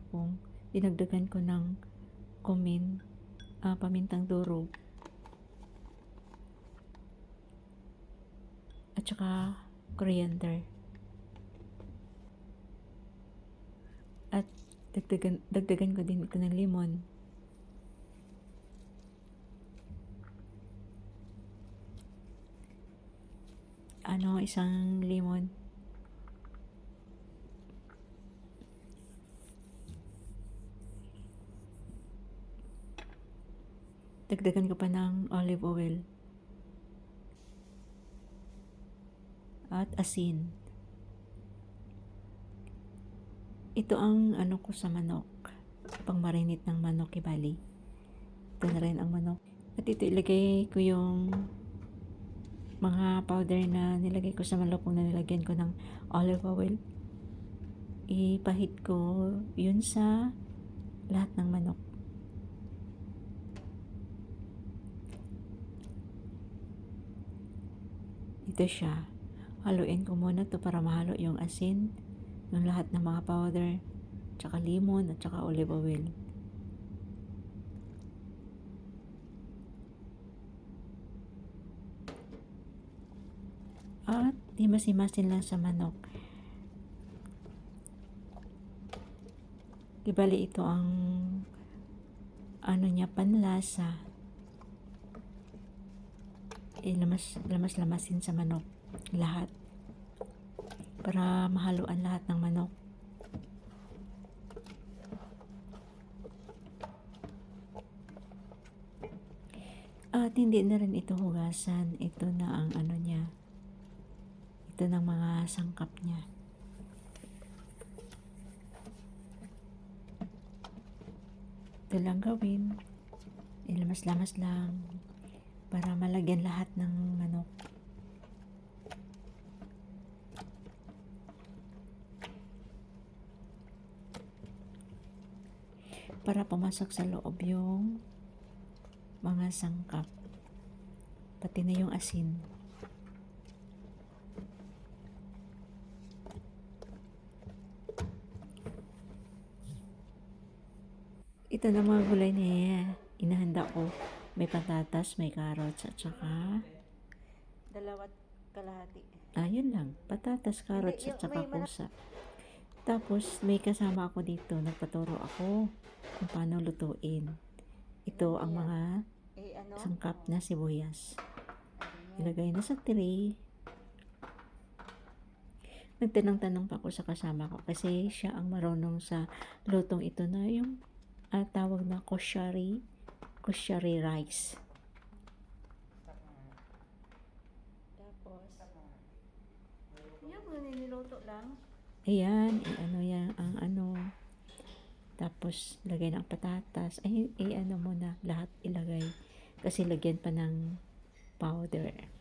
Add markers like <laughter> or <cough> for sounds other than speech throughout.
galapong. Dinagdagan ko ng kumin, ah, pamintang durog. At saka coriander. At dagdagan, dagdagan ko din ito ng limon. Ano, isang limon. Dagdagan ko pa ng olive oil. At asin. Ito ang ano ko sa manok. Pang marinate ng manok ibali. Ito na rin ang manok. At ito ilagay ko yung mga powder na nilagay ko sa malapong na nilagyan ko ng olive oil. Ipahit ko yun sa lahat ng manok. Ito siya. Haluin ko muna to para mahalo yung asin ng lahat ng mga powder, tsaka limon at tsaka olive oil. At himas-himasin lang sa manok. Ibali ito ang ano niya panlasa. Ilamas, lamas-lamasin sa manok lahat para mahaluan lahat ng manok. At hindi na rin ito hugasan. Ito na ang ano niya. Ito ng mga sangkap niya. Ito lang gawin. Ilamas-lamas lang para malagyan lahat ng manok. para pumasok sa loob yung mga sangkap. Pati na yung asin. Ito na mga gulay na inahanda ko. May patatas, may carrots, at saka Dalawat kalahati. ayun lang. Patatas, carrots, at saka pusa. Tapos, may kasama ako dito. Nagpaturo ako kung paano lutuin. Ito ang mga Eh, ano? sangkap na sibuyas. Ilagay na sa tray. Nagtanong-tanong pa ako sa kasama ko kasi siya ang marunong sa lutong ito na yung ah, tawag na koshari, koshari rice. Tapos, yung niniluto lang. Ayan, i-ano yan, ang ano. Tapos, lagay ng patatas. Ay, i-ano mo na, lahat ilagay. Kasi lagyan pa ng powder.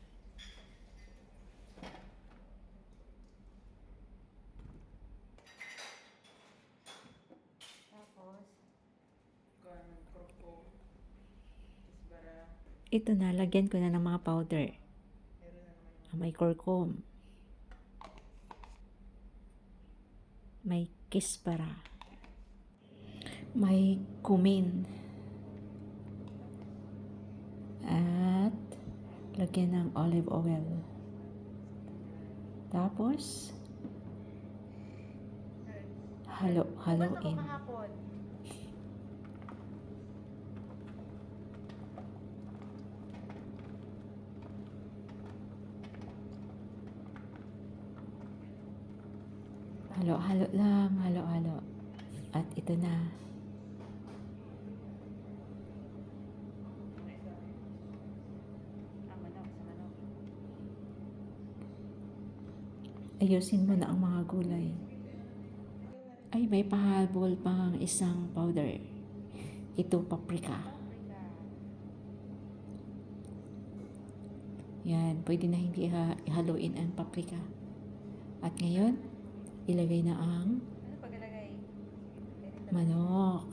Ito na, lagyan ko na ng mga powder. Ah, May kurkum. May kispara. May kumin. At lagyan ng olive oil. Tapos, halo, haluin. kahapon? Halo-halo lang, halo-halo. At ito na. Ayusin mo na ang mga gulay. Ay, may pahabol pang isang powder. Ito, paprika. Yan, pwede na hindi iha- ihaluin ang paprika. At ngayon, ilagay na ang Ano manok.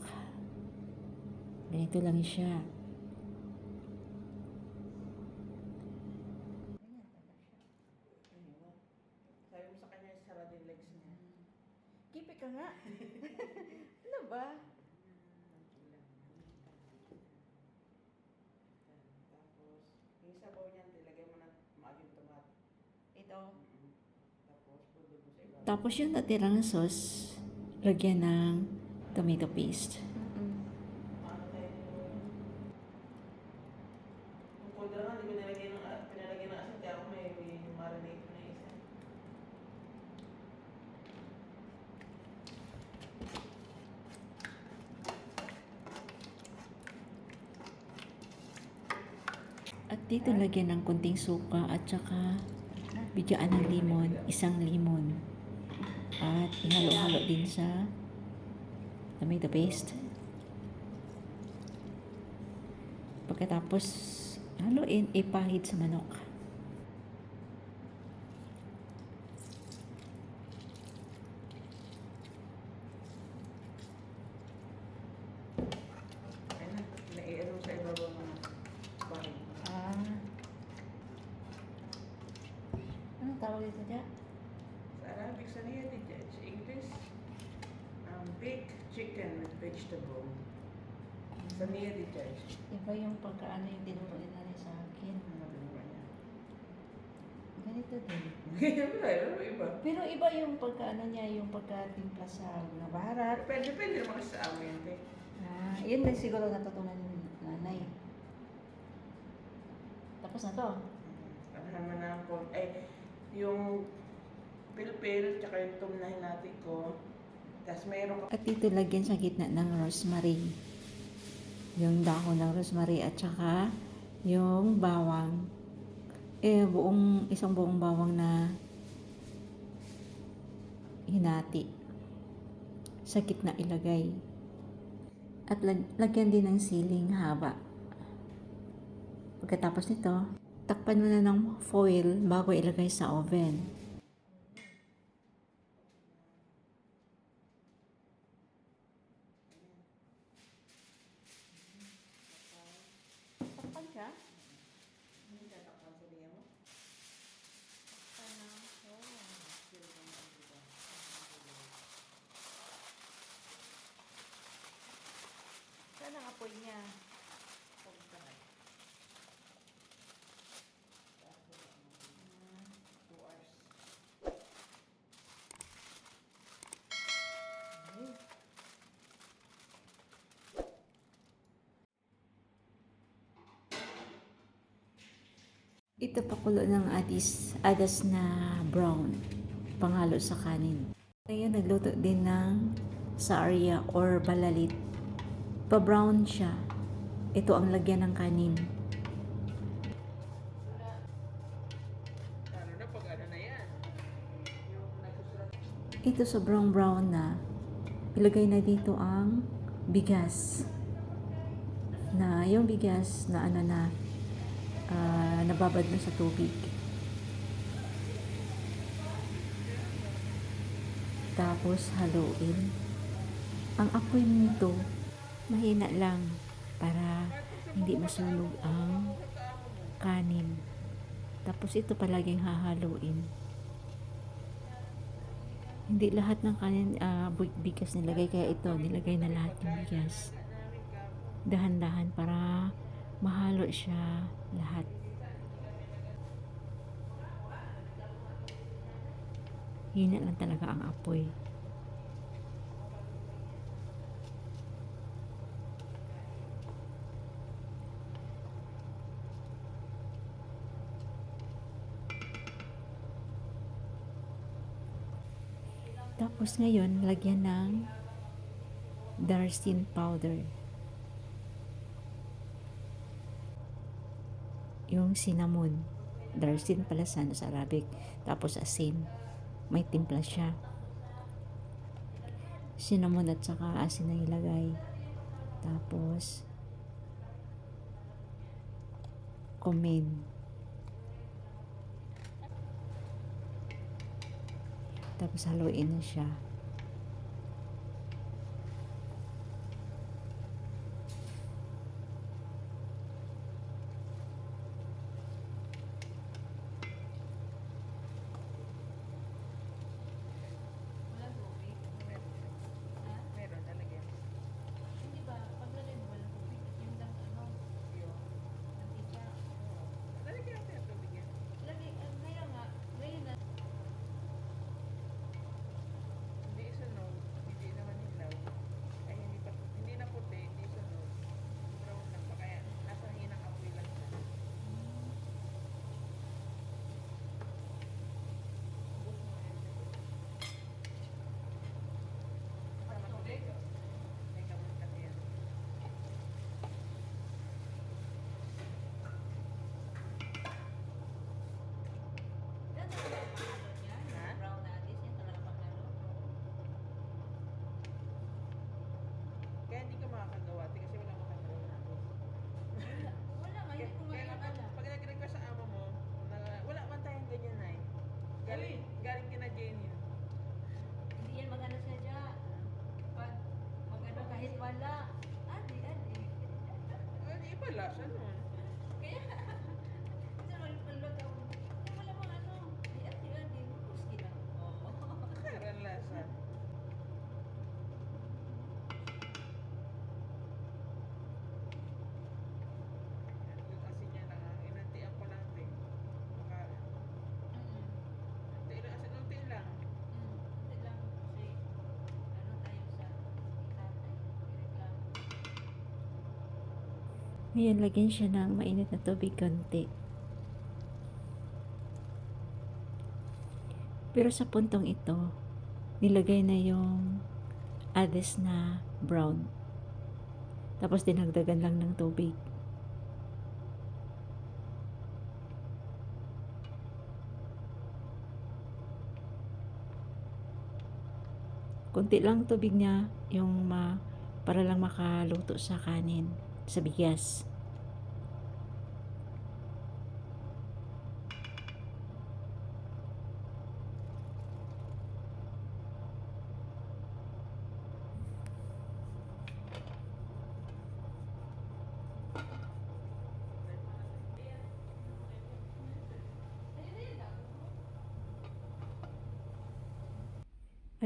Ganito lang siya. Ganyan pala siya. Sabi mo sa kanya, sarado yung legs niya. Kipi ka nga. <laughs> ano ba? Tapos, yung sabaw niyan, ilagay mo na maaging tomat. Ito. Tapos, pwede mo sa iba. Tapos yung natirang sauce, lagyan ng tomato paste. At dito lagyan ng kunting suka at saka bigyaan ng limon, isang limon. At ihalo-halo din sa tomato paste. Pagkatapos haluin, ipahid sa manok. Ah. Anong tawag dito dyan? Sa Arabic, sa. English, um, baked chicken with vegetable. Sa niya, di judge. Iba yung pagkaano yung tinuro nila sa akin. Ano ba naman niya? Ganito din. Iba, iba, iba. Pero iba yung pagkaano niya, yung pagkatimpla sa nabarat. Depende, depende naman sa amin. eh. Ah, yun din siguro natutunan ni nanay. Tapos na to. Ano naman na ako, ay, yung pilpil, tsaka yung tumnahin natin ko. Tapos mayroon ka At dito lagyan sa gitna ng rosemary. Yung dahon ng rosemary at saka yung bawang. Eh, buong, isang buong bawang na hinati. Sa gitna ilagay. At lag- lagyan din ng siling haba. Pagkatapos nito, takpan mo na ng foil bago ilagay sa oven. Takpan siya? Hindi tatakpan sa niya mo. Saan ang apoy niya? Two hours. Ito pakulo ng adis, adas na brown, pangalo sa kanin. Ngayon nagluto din ng sarya or balalit. Pa-brown siya. Ito ang lagyan ng kanin. Ito sobrang brown na. Ilagay na dito ang bigas. Na yung bigas na ano na ah, nababad na sa tubig. Tapos haluin. Ang apoy nito mahina lang para hindi masunog ang kanin. Tapos ito palaging hahaluin. Hindi lahat ng kanin bu- bigas nilagay kaya ito nilagay na lahat yung bigas. Dahan-dahan para mahalo siya lahat. Hina lang talaga ang apoy. Tapos ngayon, lagyan ng darsin powder. Yung cinnamon. Darsin pala sa, Arabic. Tapos asin. May timpla siya. Cinnamon at saka asin ang ilagay. Tapos cumin. Tapos haluin na siya. Ngayon, lagyan siya ng mainit na tubig konti. Pero sa puntong ito, nilagay na yung ades na brown. Tapos dinagdagan lang ng tubig. Kunti lang tubig niya yung ma, para lang makaluto sa kanin, sa bigas.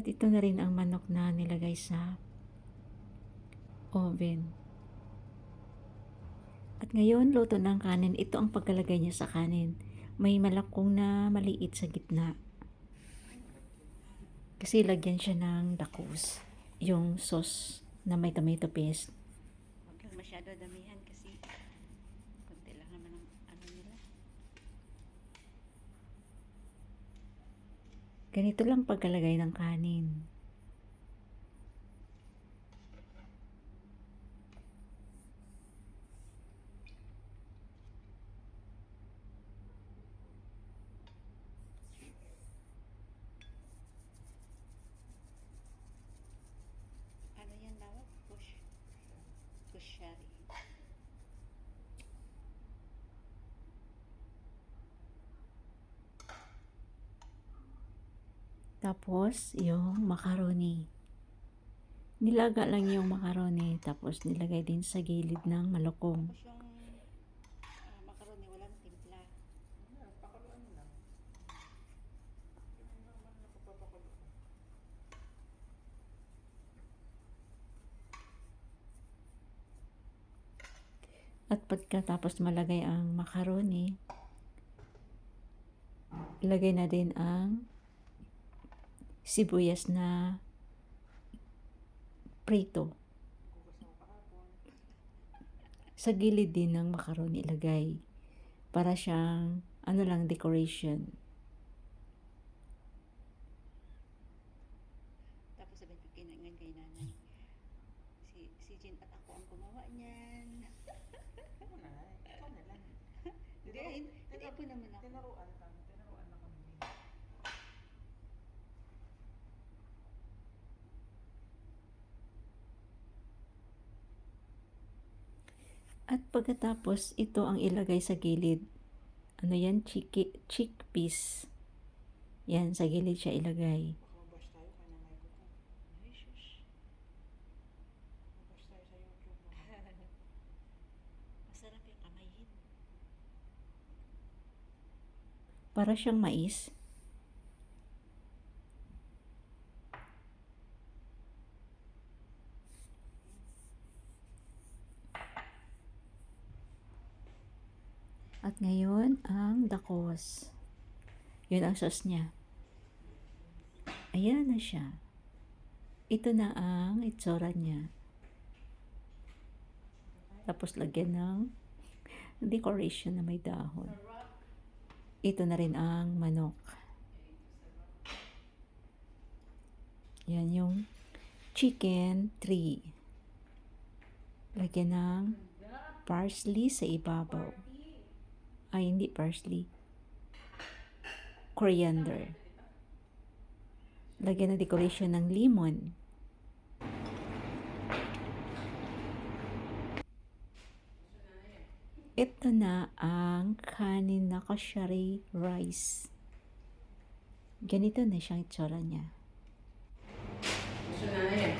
At ito na rin ang manok na nilagay sa oven. At ngayon, luto ng kanin. Ito ang pagkalagay niya sa kanin. May malakong na maliit sa gitna. Kasi lagyan siya ng dakos. Yung sauce na may tomato paste. Huwag lang masyado damihan kasi konti lang naman ang ano nila. Ganito lang pagkalagay ng kanin. Ano yan tawag? Push. Pushari. Tapos, yung macaroni. Nilaga lang yung macaroni. Tapos, nilagay din sa gilid ng malukong. Tapos yung ah, macaroni walang timpla. Pakuluan lang. At pagkatapos malagay ang macaroni, ilagay na din ang sibuyas na prito. Sa gilid din ng macaroni ilagay para siyang ano lang decoration. Tapos sabihin ko kinaingan kay nanay. Si, si Jen at ako ang gumawa niyan. Ikaw na, ikaw na lang. Hindi, hindi, hindi po naman ako. Tinaruan kami, tinaruan na kami. At pagkatapos ito ang ilagay sa gilid. Ano yan? Chiki, chickpeas. Yan, sa gilid siya ilagay. Baka mabash tayo kay nanay ko to. Ay, shush. Mabash tayo sa YouTube mo. Masarap yung kamayin. Para siyang mais. At ngayon, ang dakos. Yun ang sauce niya. Ayan na siya. Ito na ang itsura niya. Tapos lagyan ng decoration na may dahon. Ito na rin ang manok. Yan yung chicken tree. Lagyan ng parsley sa ibabaw. Ay, hindi parsley. Coriander. Lagyan ng decoration ng lemon. Ito na ang kanin na kashari rice. Ganito na siyang itsura niya. Gusto na na.